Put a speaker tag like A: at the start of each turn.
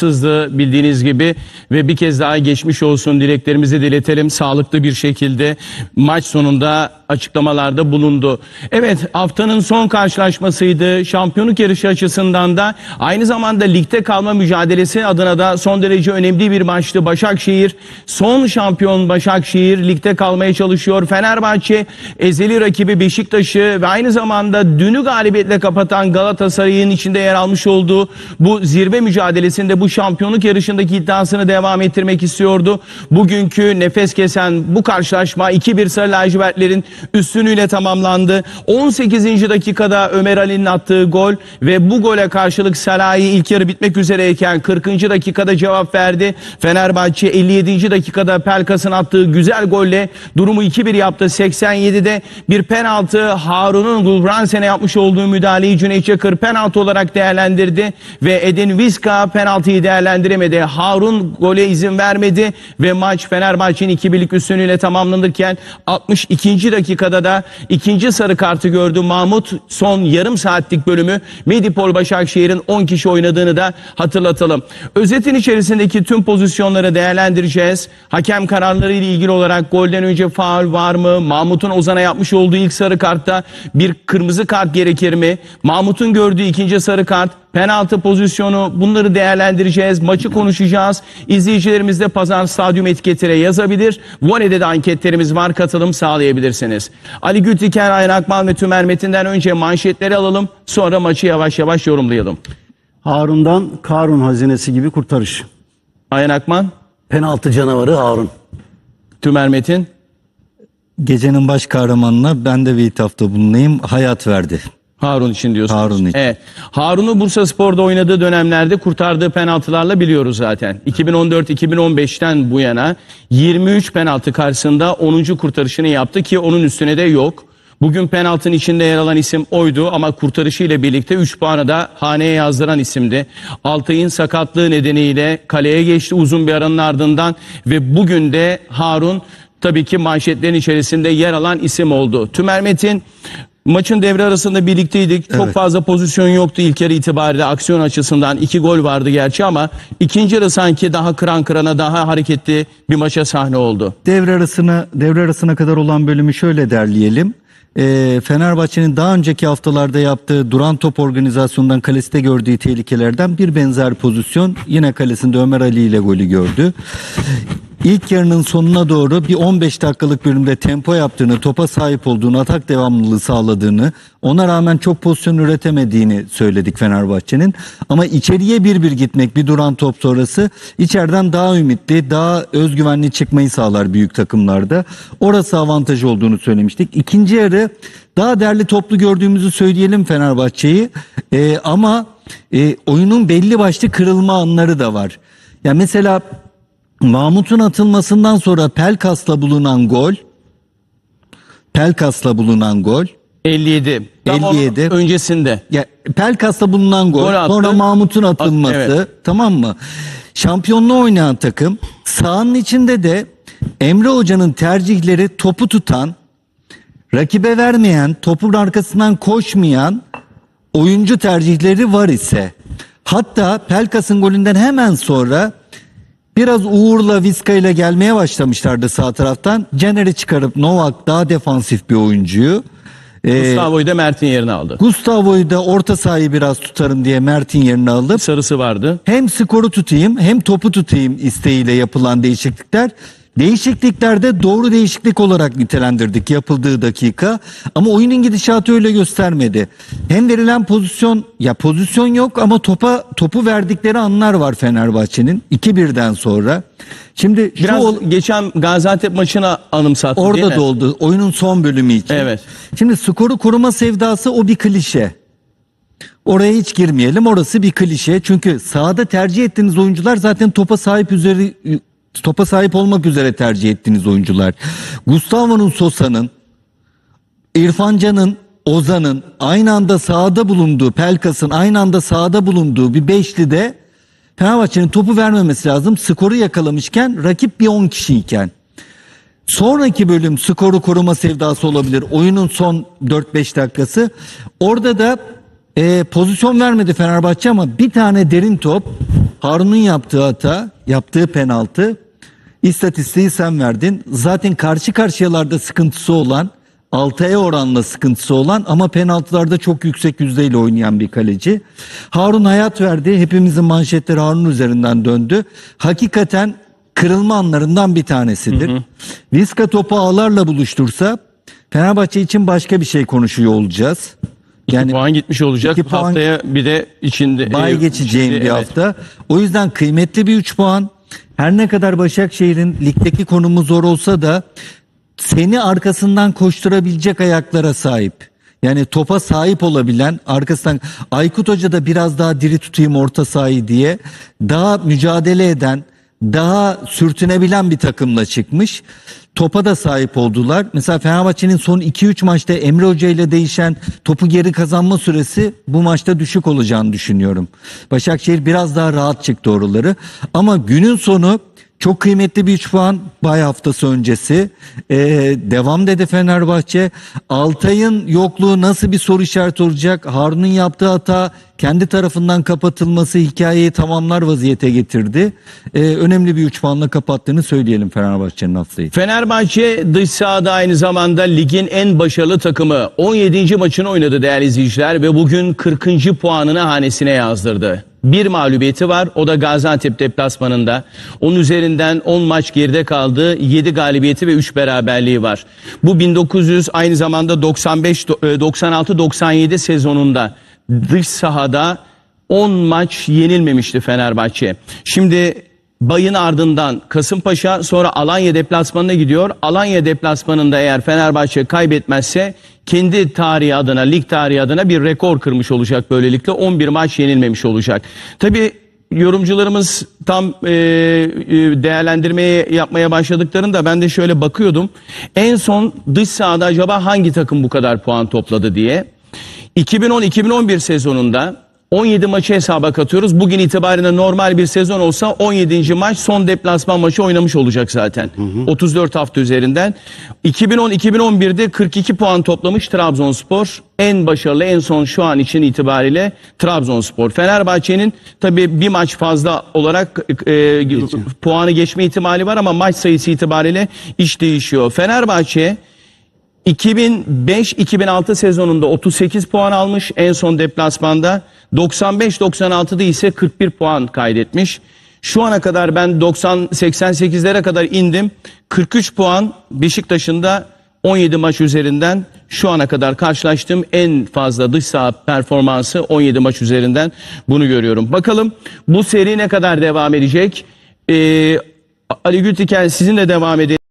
A: sızdı bildiğiniz gibi. Ve bir kez daha geçmiş olsun. Dileklerimizi diletelim sağlıklı bir şekilde. Maç sonunda açıklamalarda bulundu. Evet haftanın son karşılaşmasıydı. Şampiyonluk yarışı açısından da aynı zamanda ligde kalma mücadelesi adına da son derece önemli bir maçtı. Başakşehir son şampiyon Başakşehir ligde kalmaya çalışıyor. Fenerbahçe ezeli rakibi Beşiktaş'ı ve aynı zamanda dünü galibiyetle kapatan Galatasaray'ın içinde yer almış olduğu bu zirve mücadelesinde bu şampiyonluk yarışındaki iddiasını devam ettirmek istiyordu. Bugünkü nefes kesen bu karşılaşma 2-1 Sarı lacivertlerin üstünlüğüyle tamamlandı. 18. dakikada Ömer Ali'nin attığı gol ve bu gole karşılık Salahi ilk yarı bitmek üzereyken 40. dakikada cevap verdi. Fenerbahçe 57. dakikada Pelkas'ın attığı güzel golle durumu 2-1 yaptı. 87'de bir penaltı Harun'un Gulbransen'e yapmış olduğu müdahaleyi Cüneyt Çakır penaltı olarak değerlendirdi ve Eden Vizca penaltıyı değerlendiremedi. Harun gole izin vermedi ve maç Fenerbahçe'nin 2-1'lik üstünlüğüyle tamamlanırken 62. dakikada da ikinci sarı kartı gördü. Mahmut son yarım saatlik bölümü Medipol Başakşehir'in 10 kişi oynadığını da hatırlatalım. Özetin içerisindeki tüm pozisyonları değerlendireceğiz. Hakem kararları ile ilgili olarak golden önce faul var mı? Mahmut'un Ozan'a yapmış olduğu ilk sarı kartta bir kırmızı kart gerekir mi? Mahmut'un gördüğü ikinci sarı kart penaltı pozisyonu bunları değerlendireceğiz. Maçı konuşacağız. İzleyicilerimiz de Pazar Stadyum etiketine yazabilir. Vole'de de anketlerimiz var. Katılım sağlayabilirsiniz. Ali Gültiker, Ayhan Akmal ve Tümer Metin'den önce manşetleri alalım. Sonra maçı yavaş yavaş yorumlayalım.
B: Harun'dan Karun hazinesi gibi kurtarış.
A: Ayhan Akman,
C: Penaltı canavarı Harun.
A: Tümer Metin.
D: Gecenin baş kahramanına ben de bir ithafta bulunayım. Hayat verdi.
A: Harun için diyorsunuz.
D: Harun için.
A: Evet. Harun'u Bursa Spor'da oynadığı dönemlerde kurtardığı penaltılarla biliyoruz zaten. 2014-2015'ten bu yana 23 penaltı karşısında 10. kurtarışını yaptı ki onun üstüne de yok. Bugün penaltının içinde yer alan isim oydu ama kurtarışıyla birlikte 3 puanı da haneye yazdıran isimdi. Altay'ın sakatlığı nedeniyle kaleye geçti uzun bir aranın ardından ve bugün de Harun tabii ki manşetlerin içerisinde yer alan isim oldu. Tümer Metin maçın devre arasında birlikteydik. Çok fazla pozisyon yoktu ilk yarı itibariyle aksiyon açısından. iki gol vardı gerçi ama ikinci yarı sanki daha kıran kırana daha hareketli bir maça sahne oldu.
D: Devre arasına devre arasına kadar olan bölümü şöyle derleyelim. Ee, Fenerbahçe'nin daha önceki haftalarda yaptığı duran top organizasyonundan kalesinde gördüğü tehlikelerden bir benzer pozisyon yine kalesinde Ömer Ali ile golü gördü. İlk yarının sonuna doğru bir 15 dakikalık bölümde tempo yaptığını, topa sahip olduğunu, atak devamlılığı sağladığını, ona rağmen çok pozisyon üretemediğini söyledik Fenerbahçe'nin. Ama içeriye bir bir gitmek bir duran top sonrası içeriden daha ümitli, daha özgüvenli çıkmayı sağlar büyük takımlarda. Orası avantaj olduğunu söylemiştik. İkinci yarı daha derli toplu gördüğümüzü söyleyelim Fenerbahçe'yi. Ee, ama e, oyunun belli başlı kırılma anları da var. Ya mesela Mahmut'un atılmasından sonra Pelkas'la bulunan gol Pelkas'la bulunan gol
A: 57. Tam onun
D: 57.
A: öncesinde.
D: ya Pelkas'la bulunan gol,
A: Gol attı.
D: sonra Mahmut'un atılması
A: At- evet.
D: tamam mı? Şampiyonluğu oynayan takım sahanın içinde de Emre Hoca'nın tercihleri topu tutan, rakibe vermeyen, topun arkasından koşmayan oyuncu tercihleri var ise hatta Pelkas'ın golünden hemen sonra biraz Uğur'la Vizca ile gelmeye başlamışlardı sağ taraftan. Caner'i çıkarıp Novak daha defansif bir oyuncuyu. Ee,
A: Gustavo'yu da Mert'in yerine aldı.
D: Gustavo'yu da orta sahayı biraz tutarım diye Mert'in yerine alıp
A: Sarısı vardı.
D: hem skoru tutayım hem topu tutayım isteğiyle yapılan değişiklikler. Değişikliklerde doğru değişiklik olarak nitelendirdik yapıldığı dakika ama oyunun gidişatı öyle göstermedi. Hem verilen pozisyon ya pozisyon yok ama topa topu verdikleri anlar var Fenerbahçe'nin 2-1'den sonra. Şimdi şu
A: Biraz
D: ol-
A: geçen Gaziantep maçına anımsattı değil
D: orada
A: mi?
D: da oldu oyunun son bölümü için.
A: Evet.
D: Şimdi skoru koruma sevdası o bir klişe. Oraya hiç girmeyelim. Orası bir klişe. Çünkü sahada tercih ettiğiniz oyuncular zaten topa sahip üzeri topa sahip olmak üzere tercih ettiğiniz oyuncular. Gustavo'nun Sosa'nın İrfan Can'ın Ozan'ın aynı anda sahada bulunduğu, Pelkas'ın aynı anda sahada bulunduğu bir beşlide Fenerbahçe'nin topu vermemesi lazım. Skoru yakalamışken rakip bir 10 kişiyken. Sonraki bölüm skoru koruma sevdası olabilir. Oyunun son 4-5 dakikası. Orada da e, pozisyon vermedi Fenerbahçe ama bir tane derin top Harun'un yaptığı hata, yaptığı penaltı istatistiği sen verdin. Zaten karşı karşıyalarda sıkıntısı olan, Altay'a oranla sıkıntısı olan ama penaltılarda çok yüksek yüzdeyle oynayan bir kaleci. Harun hayat verdi. Hepimizin manşetleri Harun üzerinden döndü. Hakikaten kırılma anlarından bir tanesidir. Vizca topu ağlarla buluştursa Fenerbahçe için başka bir şey konuşuyor olacağız.
A: Yani puan gitmiş olacak.
D: iki puan-
A: Haftaya bir de içinde
D: bay
A: e,
D: geçeceğim
A: içinde,
D: bir
A: evet.
D: hafta. O yüzden kıymetli bir 3 puan. Her ne kadar Başakşehir'in ligdeki konumu zor olsa da seni arkasından koşturabilecek ayaklara sahip. Yani topa sahip olabilen arkasından Aykut Hoca da biraz daha diri tutayım orta sahayı diye daha mücadele eden daha sürtünebilen bir takımla çıkmış. Topa da sahip oldular. Mesela Fenerbahçe'nin son 2-3 maçta Emre Hoca ile değişen topu geri kazanma süresi bu maçta düşük olacağını düşünüyorum. Başakşehir biraz daha rahat çıktı oraları. Ama günün sonu çok kıymetli bir 3 puan bay haftası öncesi. Ee, devam dedi Fenerbahçe. Altay'ın yokluğu nasıl bir soru işareti olacak? Harun'un yaptığı hata kendi tarafından kapatılması hikayeyi tamamlar vaziyete getirdi. Ee, önemli bir 3 puanla kapattığını söyleyelim Fenerbahçe'nin haftayı.
A: Fenerbahçe dış sahada aynı zamanda ligin en başarılı takımı. 17. maçını oynadı değerli izleyiciler ve bugün 40. puanını hanesine yazdırdı. Bir mağlubiyeti var o da Gaziantep deplasmanında. Onun üzerinden 10 maç geride kaldı. 7 galibiyeti ve 3 beraberliği var. Bu 1900 aynı zamanda 95 96 97 sezonunda dış sahada 10 maç yenilmemişti Fenerbahçe. Şimdi Bayın ardından Kasımpaşa sonra Alanya deplasmanına gidiyor. Alanya deplasmanında eğer Fenerbahçe kaybetmezse kendi tarihi adına, lig tarihi adına bir rekor kırmış olacak böylelikle. 11 maç yenilmemiş olacak. Tabii yorumcularımız tam e, e, değerlendirmeye yapmaya başladıklarında ben de şöyle bakıyordum. En son dış sahada acaba hangi takım bu kadar puan topladı diye. 2010-2011 sezonunda 17 maçı hesaba katıyoruz. Bugün itibariyle normal bir sezon olsa 17. maç son deplasman maçı oynamış olacak zaten. 34 hafta üzerinden. 2010-2011'de 42 puan toplamış Trabzonspor. En başarılı en son şu an için itibariyle Trabzonspor. Fenerbahçe'nin tabii bir maç fazla olarak e, puanı geçme ihtimali var ama maç sayısı itibariyle iş değişiyor. Fenerbahçe 2005-2006 sezonunda 38 puan almış en son deplasmanda. 95-96'da ise 41 puan kaydetmiş. Şu ana kadar ben 90-88'lere kadar indim. 43 puan Beşiktaş'ın da 17 maç üzerinden şu ana kadar karşılaştığım en fazla dış saha performansı 17 maç üzerinden bunu görüyorum. Bakalım bu seri ne kadar devam edecek? Ee, Ali Gültiken sizinle devam edelim.